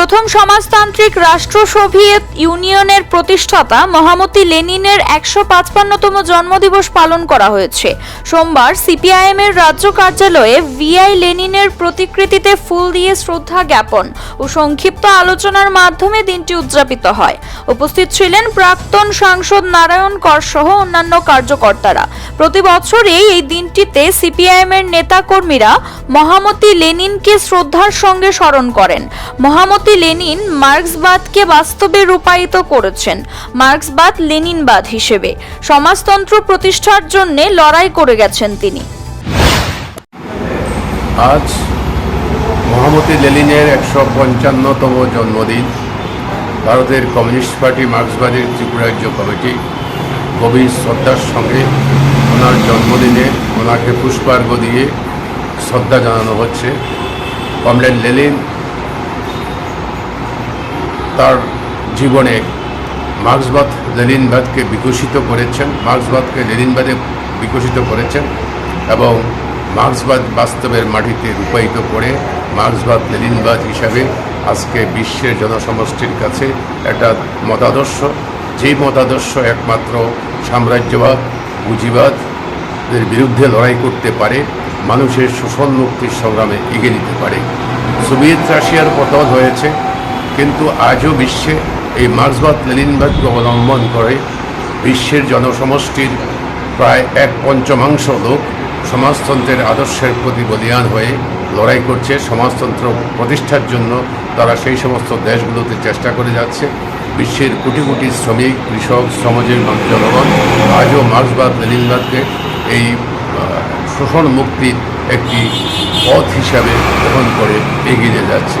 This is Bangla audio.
প্রথম সমাজতান্ত্রিক রাষ্ট্র সোভিয়েত ইউনিয়নের প্রতিষ্ঠাতা মহামতি লেনিনের একশো পাঁচপান্নতম জন্মদিবস পালন করা হয়েছে। সোমবার সিপিআইএম এর রাজ্য কার্যালয়ে ভিআই লেনিনের প্রতিকৃতিতে ফুল দিয়ে শ্রদ্ধা জ্ঞাপন ও সংক্ষিপ্ত আলোচনার মাধ্যমে দিনটি উদযাপিত হয়। উপস্থিত ছিলেন প্রাক্তন সাংসদ নারায়ণ কর সহ অন্যান্য কার্যকর্তারা। প্রতি বছরই এই দিনটিতে সিপিআইএম এর নেতাকর্মীরা মহামতি লেনিনকে শ্রদ্ধার সঙ্গে স্মরণ করেন। মহামতি লেনিন মার্ক্সবাদকে বাস্তবে রূপায়িত করেছেন। মার্কসবাদ লেনিনবাদ হিসেবে। সমাজতন্ত্র প্রতিষ্ঠার জন্য লড়াই করে গেছেন তিনি। আজ মহামতি লেনিনের একশো পঞ্চান্নতম জন্মদিন। ভারতের কমিউনিস্ট পার্টি মার্ক্সবাদী ত্রিপুরাজ্য কমিটি গভীর শ্রদ্ধার সঙ্গে ওনার জন্মদিনে ওনাকে পুষ্পার্ঘ দিয়ে শ্রদ্ধা জানানো হচ্ছে। কমরেড লেনিন তার জীবনে মার্ক্সবাদ লেনিনবাদকে বিকশিত করেছেন, মার্ক্সবাদকে লেনিনবাদে বিকশিত করেছেন এবং মার্ক্সবাদ বাস্তবের মাটিতে রূপায়িত করে মার্ক্সবাদ লেনিনবাদ হিসাবে আজকে বিশ্বের জনসমষ্টির কাছে একটা মতাদর্শ। যেই মতাদর্শ একমাত্র সাম্রাজ্যবাদ, পুঁজিবাদের বিরুদ্ধে লড়াই করতে পারে, মানুষের শোষণ মুক্তির সংগ্রামে এগিয়ে নিতে পারে। সোভিয়েত রাশিয়ার পতন হয়েছে কিন্তু আজও বিশ্বে এই মার্ক্সবাদ লেনিনবাদকে অবলম্বন করে বিশ্বের জনসমষ্টির প্রায় এক পঞ্চমাংশ লোক সমাজতন্ত্রের আদর্শের প্রতি বলিয়ান হয়ে লড়াই করছে, সমাজতন্ত্র প্রতিষ্ঠার জন্য তারা সেই সমস্ত দেশগুলোতে চেষ্টা করে যাচ্ছে। বিশ্বের কোটি কোটি শ্রমিক, কৃষক মানুষ জনগণ আজও মার্ক্সবাদ লেনিনবাদকে এই শোষণ মুক্তির একটি পথ হিসাবে গ্রহণ করে এগিয়ে যাচ্ছে।